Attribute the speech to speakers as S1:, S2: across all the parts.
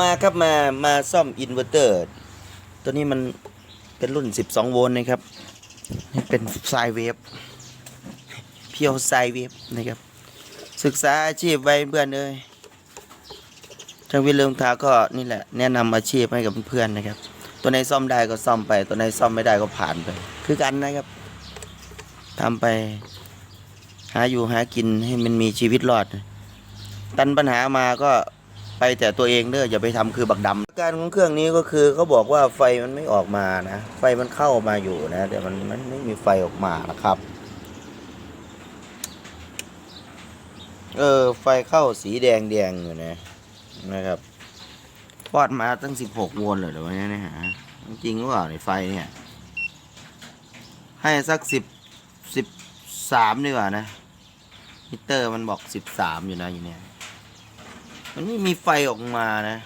S1: มาครับมามาซ่อมอินเวอร์เตอร์ ตัวนี้มันเป็นรุ่น 12 โวลต์นะครับนี่เป็นไซเวฟเพียวไซเวฟนะครับ ศึกษาอาชีพไว้เพื่อนเลยช่างวิทย์เรืองทาก็นี่แหละ แนะนำอาชีพให้กับเพื่อนนะครับ ตัวไหนซ่อมได้ก็ซ่อมไป ตัวไหนซ่อมไม่ได้ก็ผ่านไป คือกันนะครับทำไป หาอยู่หากินให้มันมีชีวิตรอด ตันปัญหามาก็ ไปแต่ตัวเองเด้ออย่าไปทำคือบักดำอาการของเครื่องนี้ก็คือเขาบอกว่าไฟมันไม่ออกมานะ ไฟมันเข้ามาอยู่นะ แต่มันมันไม่มีไฟออกมานะครับ เออ ไฟเข้าสีแดงแดงอยู่นะนะครับปอดมาตั้งสิบหกโวลต์เลยเหรอวะเนี่ยนะฮะจริงหรือเปล่าในไฟเนี่ย ให้สักสิบสิบสามดีกว่านะมิเตอร์มันบอกสิบสามอยู่นะอยู่เนี่ย มันไม่มีไฟออกมานะ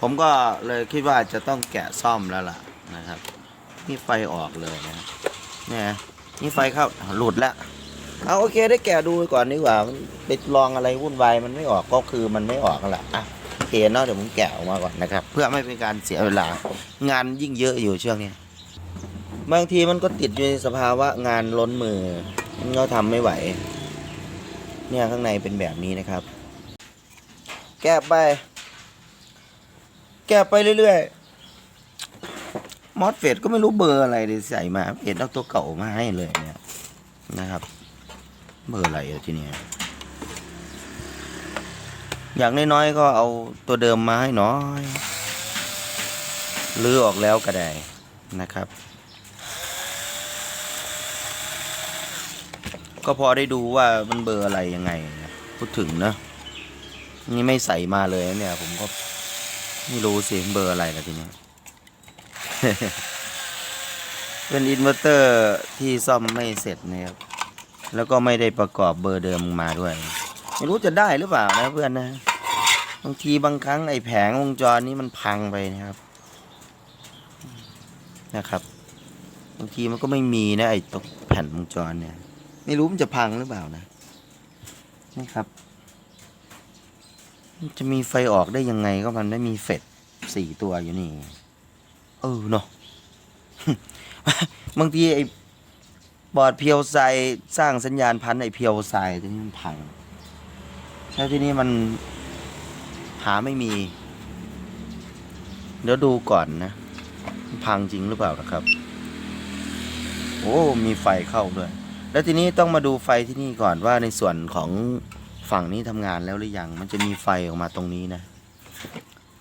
S1: ผมก็เลยคิดว่าจะต้องแกะซ่อมแล้วล่ะนะครับ นี่ไฟออกเลยนะเนี่ยนี่ไฟเข้าหลุดแล้วเอาโอเคได้แกะดูก่อนดีกว่ามันไปลองอะไรวุ่นวายมันไม่ออกก็คือมันไม่ออกแหละอะโอเคเนาะเดี๋ยวผมแกะออกมาก่อนนะครับ เพื่อไม่เป็นการเสียเวลางานยิ่งเยอะอยู่ช่วงนี้บางทีมันก็ติดอยู่ในสภาวะงานล้นมือมันก็ทำไม่ไหว เนี่ยข้างในเป็นแบบนี้นะครับ แกะไป แกะไปเรื่อยๆมอสเฟดก็ไม่รู้เบอร์อะไรเลยใส่มาเอ็ดเอาตัวเก่ามาให้เลยเนี่ยนะครับ เบอร์อะไรทีเนี้อย่างน้อยๆก็เอาตัวเดิมมาให้น้อยลื้อออกแล้วก็ได้นะครับ ก็พอได้ดูว่ามันเบอร์อะไรยังไง พูดถึงเนอะ นี่ไม่ใส่มาเลยเนี่ย ผมก็ไม่รู้สิเบอร์อะไรละทีนี้เป็นอินเวอร์เตอร์ที่ซ่อมไม่เสร็จนะครับ แล้วก็ไม่ได้ประกอบเบอร์เดิมมาด้วย ไม่รู้จะได้หรือเปล่านะเพื่อนนะ บางทีบางครั้งไอ้แผงวงจรนี้มันพังไปนะครับ นะครับ บางทีมันก็ไม่มีนะไอ้ตรงแผ่นวงจรเนี่ย ไม่รู้มันจะพังหรือเปล่านะ นี่ครับ จะมีไฟออกได้ยังไงก็มันไม่มีเฟดสี่ตัวอยู่นี่ เออเนาะบางทีไอ้บอร์ดเพียวไซสร้างสัญญาณพันไอ้เพียวไซที่นี่มันพังแล้วที่นี่มันหาไม่มี เดี๋ยวดูก่อนนะพังจริงหรือเปล่านะครับ โอ้ มีไฟเข้าด้วย แล้วทีนี้ต้องมาดูไฟที่นี่ก่อนว่าในส่วนของ ฝั่งนี้ทำงานแล้วหรือยัง มันจะมีไฟออกมาตรงนี้นะ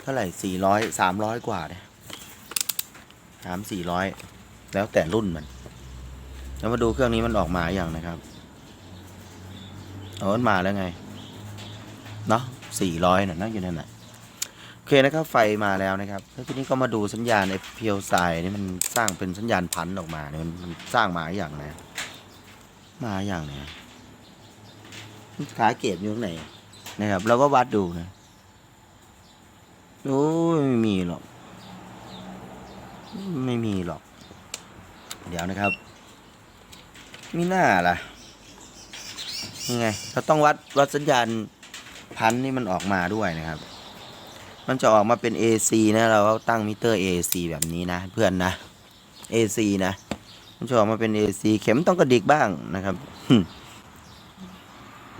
S1: เท่าไหร่สี่ร้อยสามร้อยกว่าเนี่ยสามสี่ร้อยแล้วแต่รุ่นมัน แล้วมาดูเครื่องนี้มันออกมาอย่างนะครับเอามันมาแล้วไง เนาะสี่ร้อยน่ะนั่งอยู่นั่นน่ะโอเคนะครับ ไฟมาแล้วนะครับแล้วทีนี้ก็มาดูสัญญาณไอ้เพียวไซนี่มันสร้างเป็นสัญญาณพันออกมาเนี่ยมันมันสร้างมาอย่างนะมาอย่างเนี่ย ขาเกตอยู่ตรงไหนนะครับเราก็วัดดูนะโอ้ยไม่มีหรอก ไม่มีหรอก เดี๋ยวนะครับมีหน้าล่ะยังไงเราต้องวัดวัดสัญญาณพันนี่มันออกมาด้วยนะครับ มันจะออกมาเป็น AC นะเราก็ตั้งมิเตอร์ AC แบบนี้นะ เพื่อนนะ AC นะ มันจะออกมาเป็น AC เข็มต้องกระดิกบ้างนะครับ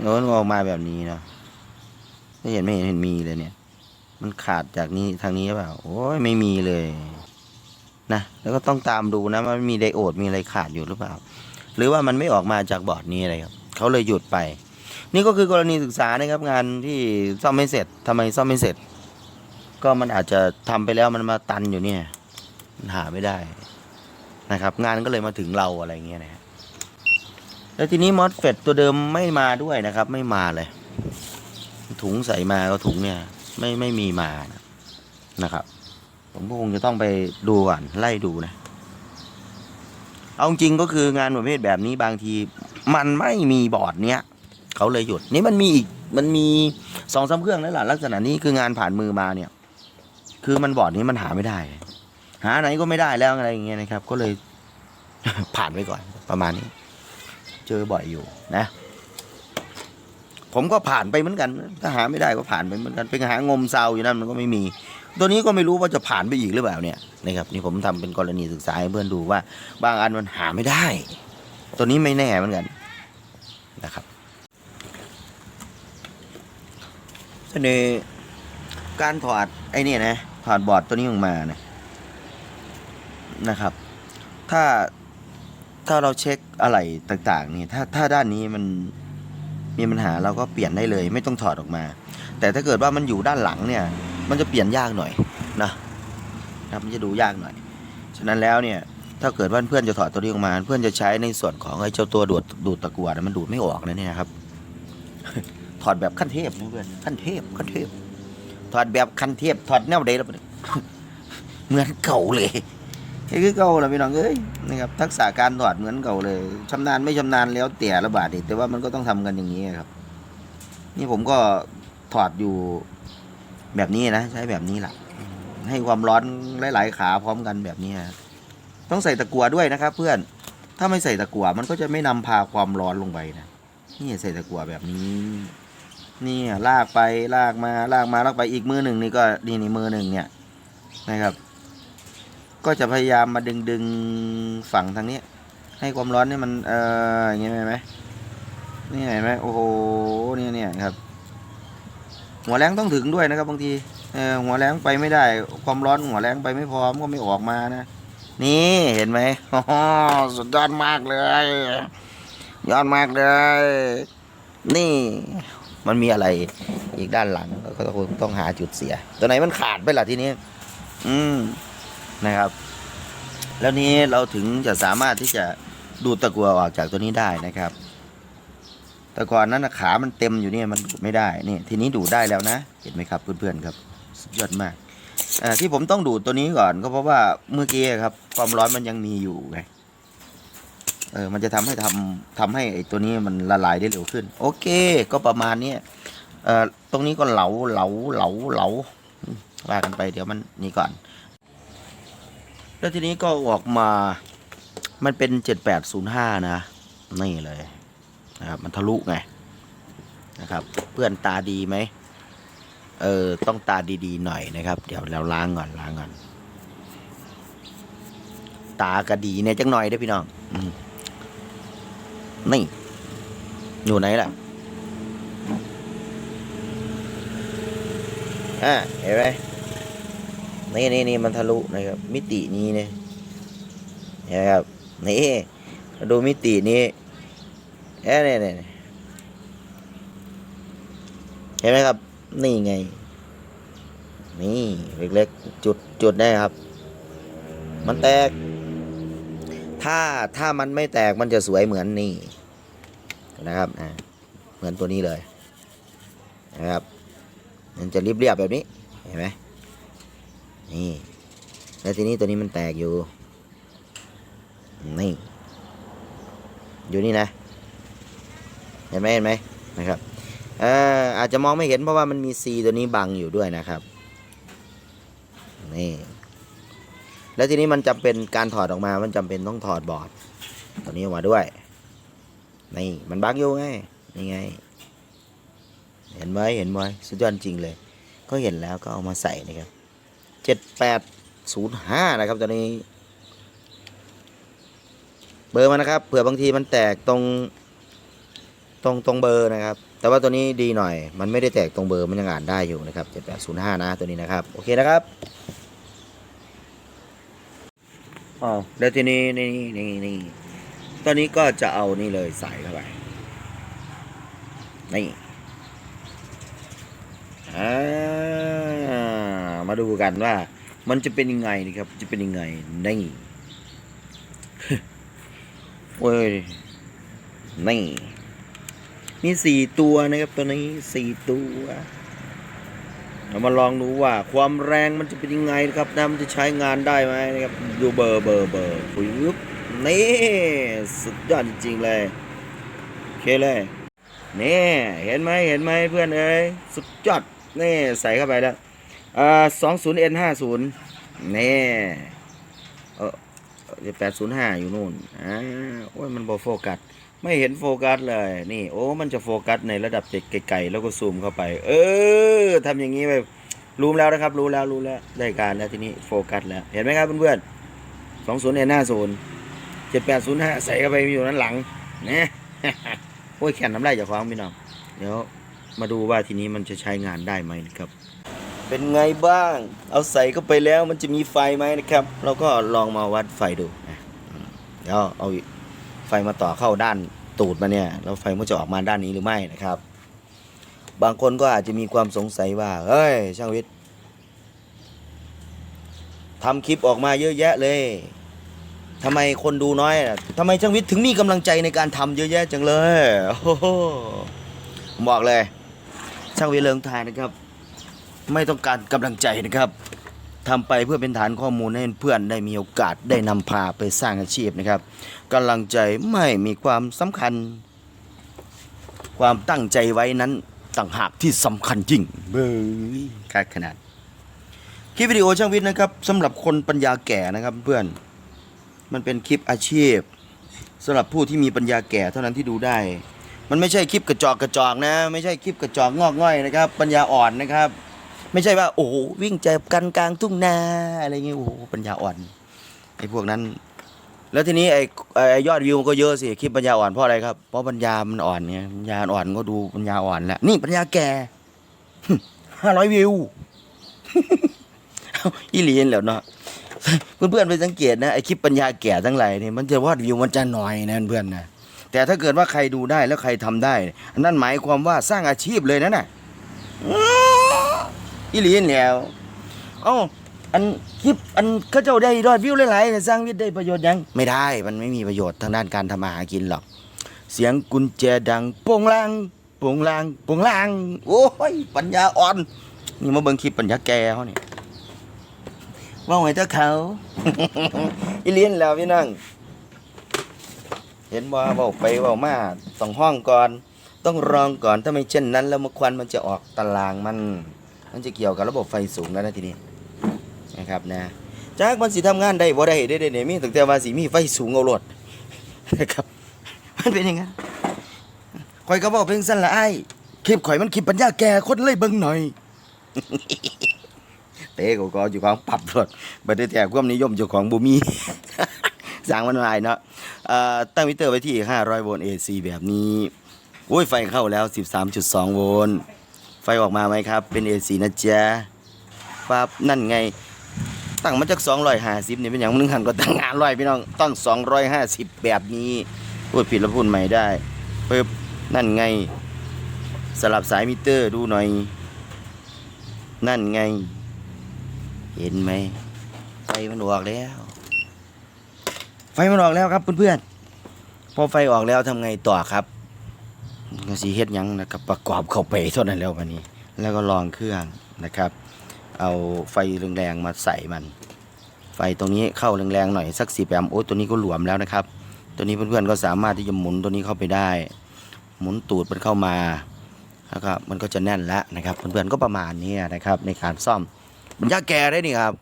S1: โน้นออกมาแบบนี้นะไม่เห็นไม่เห็นเห็นมีเลยเนี่ย มันขาดจากนี้ทางนี้หรือเปล่าโอ้ยไม่มีเลยนะแล้วก็ต้องตามดูนะว่ามันมีไดโอดมีอะไรขาดอยู่หรือเปล่า หรือว่ามันไม่ออกมาจากบอร์ดนี้อะไรครับเขาเลยหยุดไป นี่ก็คือกรณีศึกษานะครับ งานที่ซ่อมไม่เสร็จทำไมซ่อมไม่เสร็จ ก็มันอาจจะทำไปแล้วมันมาตันอยู่เนี่ยมันหาไม่ได้นะครับ งานก็เลยมาถึงเราอะไรเงี้ยนะฮะ แล้วทีนี้มอสเฟตตัวเดิมไม่มาด้วยนะครับ ไม่มาเลย ถุงใส่มาก็ถุงเนี่ย ไม่ไม่มีมานะนะครับ ผมก็คงจะต้องไปดูก่อนไล่ดูนะ เอาจริงก็คืองานประเภทแบบนี้บางทีมันไม่มีบอร์ดเนี้ยเขาเลยหยุด นี่มันมีอีกมันมีสองสามเครื่องแล้วล่ะลักษณะนี้คืองานผ่านมือมาเนี่ย คือมันบอร์ดนี้มันหาไม่ได้ หาไหนก็ไม่ได้แล้วอะไรอย่างเงี้ยนะครับ ก็เลยผ่านไปก่อนประมาณนี้ เจอบ่อยอยู่นะ ผมก็ผ่านไปเหมือนกัน ถ้าหาไม่ได้ก็ผ่านไปเหมือนกันไปหางมเซาอยู่นั่นมันก็ไม่มี ตัวนี้ก็ไม่รู้ว่าจะผ่านไปอีกหรือเปล่าเนี่ยนะครับนี่ผมทำเป็นกรณีศึกษาให้เพื่อนดูว่า บางอันมันหาไม่ได้ ตัวนี้ไม่แน่เหมือนกันนะครับทีนี้การถอดไอ้นี่นะถอดบอร์ดตัวนี้ออกมานะนะครับ ถ้า ถ้าเราเช็คอะไรต่างๆนี่ถ้าถ้าด้านนี้มันมีปัญหาเราก็เปลี่ยนได้เลย ไม่ต้องถอดออกมา แต่ถ้าเกิดว่ามันอยู่ด้านหลังเนี่ย มันจะเปลี่ยนยากหน่อยนะนะมันจะดูยากหน่อย ฉะนั้นแล้วเนี่ย ถ้าเกิดว่าเพื่อนจะถอดตัวนี้ออกมา เพื่อนจะใช้ในส่วนของไอ้เจ้าตัวดูดดูดตะกัวนะมันดูดไม่ออกนะเนี่ยครับ ถอดแบบขั้นเทพนะเพื่อนขั้นเทพขั้นเทพถอดแบบขั้นเทพถอดแนวเดแล้วปะเหมือนเก่าเลย นี่คือเก่าแหละพี่น้องเอ้ยนะครับทักษะการถอดเหมือนเก่าเลยชำนาญไม่ชำนาญแล้วแต่ละบาทอีกแต่ว่ามันก็ต้องทำกันอย่างนี้ครับ นี่ผมก็ถอดอยู่แบบนี้นะใช้แบบนี้แหละให้ความร้อนหลาย ๆ ขาพร้อมกันแบบนี้ต้องใส่ตะกั่วด้วยนะครับ เพื่อนถ้าไม่ใส่ตะกั่วมันก็จะไม่นำพาความร้อนลงไปนะนี่ใส่ตะกั่วแบบนี้นี่ลากไปลากมาลากมาลากไปอีกมือหนึ่งนี่ก็นี่นี่มือหนึ่งเนี่ยนะครับ ก็จะพยายามมาดึงดึงฝั่งทางนี้ ให้ความร้อนนี่มันเอออย่างเงี้ยเห็นไหมนี่เห็นไหมโอ้โหเนี่ยเนี่ยครับ หัวแรงต้องถึงด้วยนะครับบางทีเออหัวแรงไปไม่ได้ ความร้อนหัวแรงไปไม่พร้อมก็ไม่ออกมานะ นี่เห็นไหมโอ้สุดยอดมากเลย ยอดมากเลย นี่มันมีอะไรอีกด้านหลังก็ต้องต้องหาจุดเสีย ตัวไหนมันขาดไปล่ะทีนี้ อืม นะครับ แล้วนี้เราถึงจะสามารถที่จะดูดตะกัวออกจากตัวนี้ได้นะครับ แต่ก่อนนั้นขามันเต็มอยู่เนี่ยมันดูดไม่ได้นี่ทีนี้ดูดได้แล้วนะ เห็นไหมครับเพื่อนๆครับสุดยอดมากที่ผมต้องดูดตัวนี้ก่อนก็เพราะว่าเมื่อกี้ครับ ความร้อนมันยังมีอยู่ไงเออมันจะทำให้ทำทำให้ไอ้ตัวนี้มันละลายได้เร็วขึ้น โอเค ก็ประมาณเนี้ยเอ่อตรงนี้ก็เหลาเหลาเหลาเหลาว่ากันไปเดี๋ยวมันนี่ก่อน แล้วทีนี้ก็ออกมา มันเป็นเจ็ดแปดศูนย์ห้านะ นี่เลยนะครับ มันทะลุไงนะครับ เพื่อนตาดีไหม เออ ต้องตาดีๆหน่อยนะครับ เดี๋ยวเราล้างก่อนล้างก่อน ตากระดีเนี่ยจังหน่อยเด้พี่น้องอนี่ อยู่ไหนล่ะอ่าเห็นไหม นี่นี่นี่มันทะลุนะครับ มิตินี้เนี่ยนไหมครับนี่ดูมิตินี้เอ๊ะเนี่ยเนี่ยเห็นไหมครับ นี่ไง นี่เล็กๆจุดจุดได้ครับ มันแตก ถ้าถ้ามันไม่แตกมันจะสวยเหมือนนี่นะครับอ่าเหมือนตัวนี้เลยนะครับ มันจะเรียบๆแบบนี้ เห็นไหม นี่ แล้วทีนี้ตัวนี้มันแตกอยู่ นี่ อยู่นี่นะ เห็นไหมเห็นไหมนะครับเอ่ออาจจะมองไม่เห็นเพราะว่ามันมีซีตัวนี้บังอยู่ด้วยนะครับ นี่ แล้วทีนี้มันจำเป็นการถอดออกมา มันจำเป็นต้องถอดบอร์ดตัวนี้ออกมาด้วย นี่ มันบักอยู่ไง นี่ไง เห็นไหมเห็นไหมสุดยอดจริงเลย ก็เห็นแล้วก็เอามาใส่นะครับ เจ็ดแปดศูนย์ห้านะครับตัวนี้ เบอร์มันนะครับเผื่อบางทีมันแตกตรง ตรงตรงเบอร์นะครับ แต่ว่าตัวนี้ดีหน่อย มันไม่ได้แตกตรงเบอร์มันยังอ่านได้อยู่นะครับเจ็ดแปดศูนย์ห้านะตัวนี้นะครับ โอเคนะครับอ๋อแล้วทีนี้นี่นี่นี่ตอนนี้ก็จะเอานี่เลยใส่เข้าไปนี่อ่า มาดูกันว่า มันจะเป็นยังไงนะครับ จะเป็นยังไงนี่โอ้ยนี่มีสี่ตัวนะครับตัวนี้สี่ตัวเรามาลองดูว่าความแรงมันจะเป็นยังไงนะครับนะมันจะใช้งานได้ไหมนะครับดูเบอร์เบอร์เบอร์ปึ๊บนี่สุดยอดจริงๆเลยโอเคเลยนี่เห็นไหมเห็นไหมเพื่อนเอ้ยสุดยอดนี่ใส่เข้าไปแล้ว อ่าสองศูนย์เอ็นห้าศูนย์นี่เออแปดศูนย์ห้าอยู่นู่นอ่าโอ้ยมันบอโฟกัส ไม่เห็นโฟกัสเลย นี่ โอ้ มันจะโฟกัสในระดับไกลๆแล้วก็ซูมเข้าไป เออทำอย่างนี้ไปรู้แล้วนะครับ รู้แล้วรู้แล้วได้การแล้วทีนี้โฟกัสแล้วเห็นไหมครับเพื่อนๆสองศูนย์เอ็นห้าศูนย์เจ็ดแปดศูนย์ห้าใส่เข้าไปอยู่ด้นหลังเนี่ยโอ้ยแขนน้ำลายจากความพี่น้องเดี๋ยวมาดูว่าทีนี้มันจะใช้งานได้ไหมครับ เป็นไงบ้าง เอาใส่เข้าไปแล้วมันจะมีไฟไหมนะครับ เราก็ลองมาวัดไฟดูเดี๋ยวเอาไฟมาต่อเข้าด้านตูดมาเนี่ยแล้วไฟมันจะออกมาด้านนี้หรือไม่นะครับ บางคนก็อาจจะมีความสงสัยว่าเฮ้ยช่างวิทย์ทำคลิปออกมาเยอะแยะเลยทำไมคนดูน้อยทำไมช่างวิทย์ถึงมีกำลังใจในการทำเยอะแยะจังเลยโอ้โหบอกเลย ช่างวิทย์เลิงทายนะครับ ไม่ต้องการกำลังใจนะครับทำไปเพื่อเป็นฐานข้อมูลให้เพื่อนได้มีโอกาสได้นำพาไปสร้างอาชีพนะครับกำลังใจไม่มีความสำคัญ ความตั้งใจไว้นั้นต่างหากที่สำคัญจริงเบยคาดขนาดคลิปวิดีโอช่างวิทย์นะครับสำหรับคนปัญญาแก่นะครับเพื่อนมันเป็นคลิปอาชีพสำหรับผู้ที่มีปัญญาแก่เท่านั้นที่ดูได้ มันไม่ใช่คลิปกระจอกกระจอกนะ ไม่ใช่คลิปกระจอกงอกง่อยนะครับ ปัญญาอ่อนนะครับ ไม่ใช่ว่า โอ้วิ่งจับกันกลางทุ่งนาอะไรเงี้ยโอ้ปัญญาอ่อนไอ้พวกนั้น แล้วทีนี้ไอ้ไอ้ยอดวิวก็เยอะสิคลิปปัญญาอ่อนเพราะอะไรครับเพราะปัญญามันอ่อนเนี่ยปัญญาอ่อนก็ดูปัญญาอ่อนแหละนี่ปัญญาแก่ห้าร้อยวิวอีหลีนแหล้วเนาะเพื่อนๆไปสังเกตนะไอคลิปปัญญาแก่ทั้งหลายเนี่ยมันจะวอดวิวมันจะน้อยนะเพื่อนๆนะแต่ถ้าเกิดว่าใครดูได้แล้วใครทำได้นนั่นหมายความว่าสร้างอาชีพเลยนะน่ะ อีหลีนแล้ว เอ้าอันคลิปอันเขาเจ้าได้ยอดวิวหลายๆเนี่ยสร้างวิทย์ได้ประโยชน์ยัง ไม่ได้มันไม่มีประโยชน์ทางด้านการทำมาหากินหรอก เสียงกุญแจดังโป่งลางโป่งลางโป่งลาง โอ้ยปัญญาอ่อน นี่มาเบิ่งคลิปปัญญาแก่เขาเนี่ยว่าไงเจ้าเขา อีเลียนแล้วพี่น้องเห็นว่าเบาไปเบามาต้องห้องก่อน ต้องรองก่อนถ้าไม่เช่นนั้น แล้วมควันมันจะออกตารางมัน มันจะเกี่ยวกับระบบไฟสูงแล้วนะทีนี้นะครับนะจากมันสิทำงานได้บ่ได้ได้ได้เนี่ยมีตั้งแต่ว่าสิมีไฟสูงเอารถนะครับมันเป็นยังไงข่อยก็บอกเพียงสั้นละไอ้คลิปข่อยมันคลิปปัญญาแก่คนเลยเบิ่งหน่อยเต้ก็ก็อยู่ของปรับรถบัดนี้แต่ความนิยมเจ้าของบ่มีสร้างมันหลายเนาะตั้งมิเตอร์ไว้ที่ 500 โวลต์ AC แบบนี้โอ้ยไฟเข้าแล้ว 13.2 โวลต์ ไฟออกมาไหมครับ เป็น AC นะจ๊ะปั๊บนั่นไง ตั้งมาจาก 250นี่เป็นอย่างมึงหันก็ตั้งงานร้อยพี่น้องต้อง250 แบบนี้พูดผิดแล้วพูดใหม่ได้ปึ๊บนั่นไง สลับสายมิเตอร์ดูหน่อย นั่นไง เห็นไหมไฟมันออกแล้ว ไฟมันออกแล้วครับเพื่อนๆพอไฟออกแล้วทำไงต่อครับ ก็สีเฮ็ดยังนะครับประกอบเข้าไปเท่านั้นแล้ววันนี้ แล้วก็ลองเครื่องนะครับ เอาไฟแรงๆมาใส่มัน ไฟตรงนี้เข้าแรงๆหน่อยสักสี่แอมโอ้ตัวนี้ก็หลวมแล้วนะครับ ตัวนี้เพื่อนๆก็สามารถที่จะหมุนตัวนี้เข้าไปได้ หมุนตูดมันเข้ามาแล้วก็มันก็จะแน่นแล้วนะครับเพื่อนๆก็ประมาณนี้นะครับ ในการซ่อมมันยากแก่ได้นี่ครับ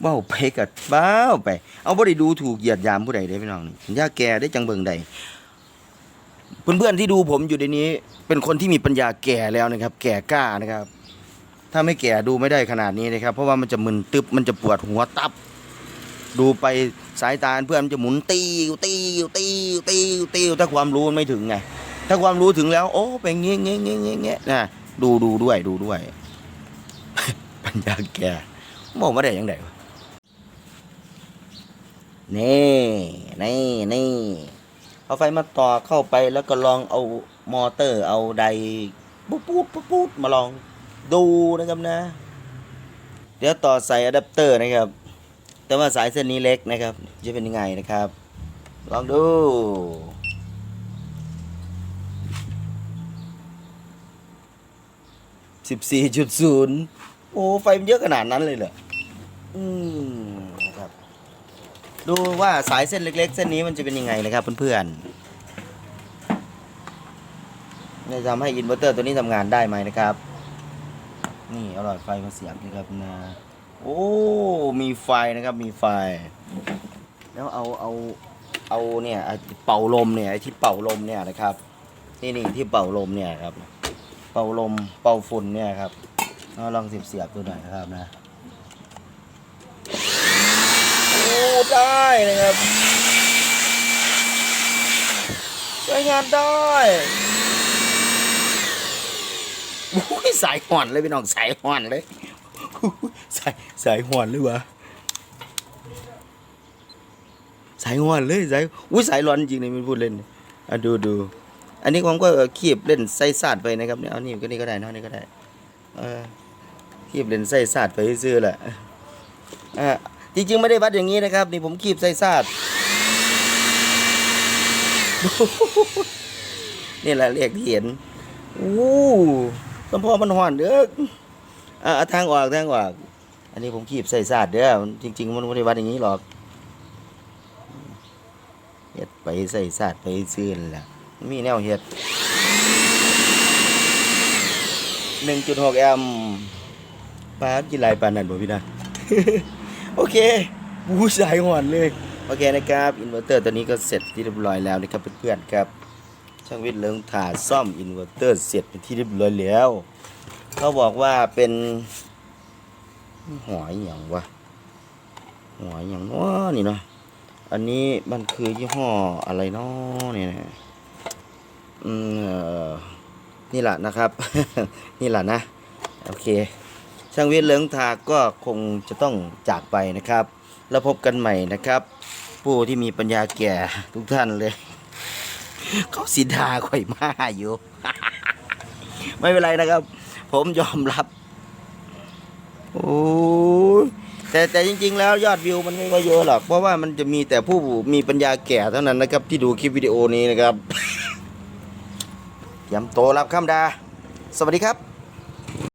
S1: เบ้าไปกับเบ้าไป เอาบ่ได้ดูถูกเหยียดยามผู้ใดได้พี่น้องนี่มันยากแก่ได้จังเบิงใด เพื่อนๆที่ดูผมอยู่ในนี้ เป็นคนที่มีปัญญาแก่แล้วนะครับ แก่กล้านะครับ ถ้าไม่แก่ดูไม่ได้ขนาดนี้นะครับ เพราะว่ามันจะมึนตึบมันจะปวดหัวตับ ดูไปสายตาเพื่อนมันจะหมุนตีวตีวตีวตีวตีวถ้าความรู้มันไม่ถึงไง ถ้าความรู้ถึงแล้ว โอ้เป็นเงี้ยเงี้ยเงี้ยเงี้ยเงี้ยนะดูดูด้วยดูด้วย ปัญญาแก่บอกมาได้ยังไงวะนี่นี่นี่ เอาไฟมาต่อเข้าไปแล้วก็ลองเอามอเตอร์เอาไดปุ๊บปุ๊บปุ๊บปุ๊บมาลองดูนะครับนะ เดี๋ยวต่อใส่อะแดปเตอร์นะครับ แต่ว่าสายเส้นนี้เล็กนะครับ จะเป็นยังไงนะครับ ลองดูสิบสี่จุดศูนย์โอ้ ไฟมันเยอะขนาดนั้นเลยเหรออืม ดูว่าสายเส้นเล็ก ๆ เส้นนี้มันจะเป็นยังไงนะครับเพื่อนๆจะทำให้อินเวอร์เตอร์ตัวนี้ทำงานได้ไหมนะครับ นี่อาหลอดไฟมาเสียบนะครับนะโอ้ มีไฟนะครับมีไฟ แล้วเอาเอาเอาเนี่ยเป่าลมเนี่ยที่เป่าลมเนี่ยนะครับ นี่นี่ที่เป่าลมเนี่ยครับ เป่าลมเป่าฝุ่นเนี่ยครับเอาลองเสียบเสียบดูหน่อยนะครับนะ โอ้ได้นะครับใช้งานได้โอ้ยสายห่อนเลยพี่น้องสายห่อนเลยโอ้ยสายสายห่อนเลยวะสายห่อนเลยสายอุ้ยสายร้อนจริงเลยมันพูดเล่นอะดูดูอันนี้ผมก็คีบเล่นไส้สาดไปนะครับเนี่ยเอานี่ก็นี่ก็ได้เนอะนี่ก็ได้เออคีบเล่นไส้สาดไปซื้อๆแหละอ่า จริงๆไม่ได้วัดอย่างนี้นะครับ นี่ผมคีบไส้สาดนี่แหละเรียกที่เห็นอู้สมพอมันห่อนเด้ออ่าทางออกทางออก อันนี้ผมคีบไส้สาดเด้อจริง ๆ มันไม่ได้วัดอย่างนี้หรอกเฮ็ดไปใส่สาดไปซื้อนั่นแหละมีแนวเฮ็ดหนึ่งจุดหกแอมป์ปากี่ลายปานนั่นบ่พี่นะ โอเคบูสายหอนเลย โอเคนะครับอินเวอร์เตอร์ตัวนี้ก็เสร็จที่เรียบร้อยแล้วนะครับเพื่อนๆครับ ช่างวิทย์เลิงถ่าซ่อมอินเวอร์เตอร์เสร็จเป็นที่เรียบร้อยแล้วเขาบอกว่าเป็นหอยอย่างวะหอยอย่างน้อนี่เนาะอันนี้มันคือยี่ห้ออะไรนาะเนี่ยนะอืมนี่แหละนะครับ นี่แหละนะ โอเค ช่างวิทย์เลิงทาก็คงจะต้องจากไปนะครับ แล้วพบกันใหม่นะครับ ผู้ที่มีปัญญาแก่ทุกท่านเลย เขาสิดาข่อยมาอยู่ ไม่เป็นไรนะครับ ผมยอมรับ โอ้แต่แต่จริง ๆ แล้วยอดวิวมันไม่ค่อยเยอะหรอก เพราะว่ามันจะมีแต่ผู้มีปัญญาแก่เท่านั้นนะครับ ที่ดูคลิปวิดีโอนี้นะครับย้ำโตรับคำดา สวัสดีครับ